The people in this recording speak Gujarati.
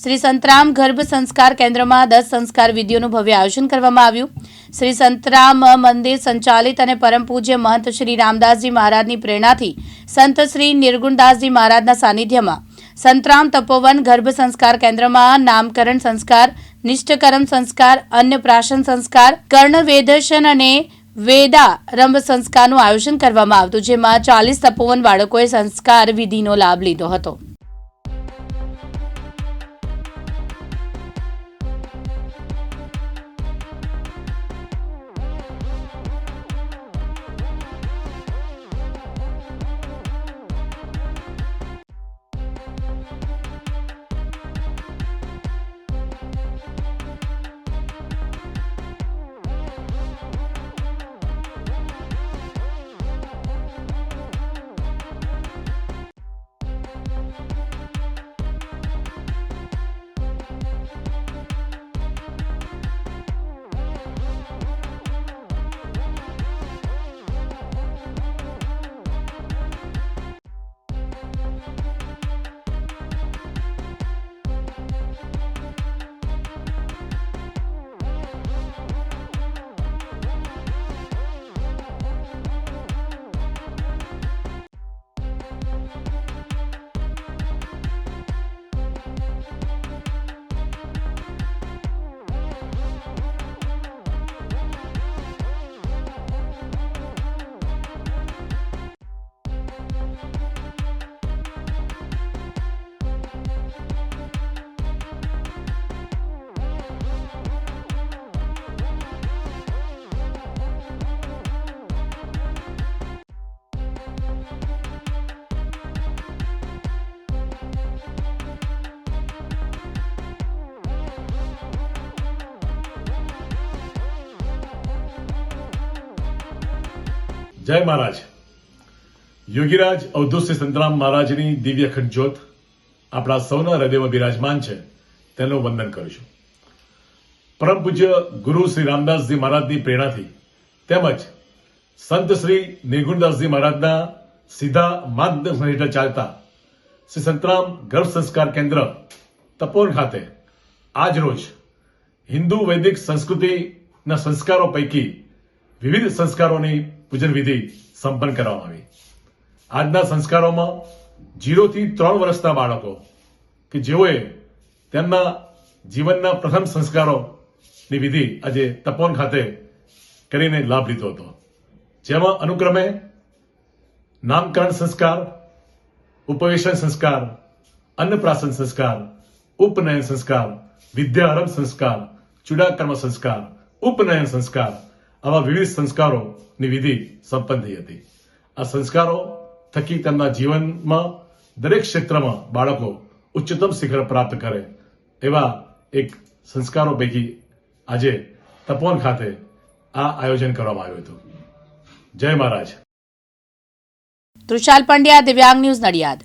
શ્રી સંતરામ ગર્ભ સંસ્કાર કેન્દ્રમાં દસ સંસ્કાર વિધિઓનું ભવ્ય આયોજન કરવામાં આવ્યું. શ્રી સંતરામ મંદિર સંચાલિત અને પરમ પૂજ્ય મહંત શ્રી રામદાસજી મહારાજની પ્રેરણાથી સંત શ્રી નિર્ગુણદાસજી મહારાજના સાનિધ્યમાં સંતરામ તપોવન ગર્ભ સંસ્કાર કેન્દ્રમાં નામકરણ સંસ્કાર નિષ્ઠકરમ સંસ્કાર અન્નપ્રાશન સંસ્કાર, કર્ણવેદર્શન અને વેદારંભ સંસ્કારનું આયોજન કરવામાં આવતું, જેમાં ચાલીસ તપોવન બાળકોએ સંસ્કાર વિધિનો લાભ લીધો હતો. જય મહારાજ. યોગીરાજ અવધૂત સંતરામ મહારાજની દિવ્ય ખંડ જ્યોત આપણા સૌના હૃદયમાં બિરાજમાન છે, તેનું વંદન કરીશું. પરમ પૂજ્ય ગુરુ શ્રી રામદાસજી મહારાજની પ્રેરણાથી તેમજ સંત શ્રી નિર્ગુણદાસજી મહારાજના સીધા માર્ગદર્શન હેઠળ ચાલતા શ્રી સંતરામ ગર્ભ સંસ્કાર કેન્દ્ર તપોન ખાતે આજ રોજ હિન્દુ વૈદિક સંસ્કૃતિના સંસ્કારો પૈકી વિવિધ સંસ્કારોની પૂજન વિધિ સંપન્ન કરવામાં આવી. આજના સંસ્કારોમાં જીરોથી ત્રણ વર્ષના બાળકો કે જેઓએ તેમના જીવનના પ્રથમ સંસ્કારોની વિધિ આજે તપોન ખાતે કરીને લાભ લીધો હતો. જેમાં અનુક્રમે નામકરણ સંસ્કાર, ઉપવેશન સંસ્કાર, અન્નપ્રાશન સંસ્કાર, ઉપનયન સંસ્કાર, વિદ્યારંભ સંસ્કાર, ચુડાકર્મ સંસ્કાર, ઉપનયન સંસ્કાર આવા વિવિધ સંસ્કારોની વિધિ સંપન્ન હતી. આ સંસ્કારો થકી તેમના જીવનમાં દરેક ક્ષેત્રમાં બાળકો ઉચ્ચતમ શિખર પ્રાપ્ત કરે એવા એક સંસ્કારો પૈકી આજે તપોવન ખાતે આ આયોજન કરવામાં આવ્યું હતું. જય મહારાજ. તૃષાલ પંડ્યા, દિવ્યાંગ ન્યૂઝ નડિયાદ.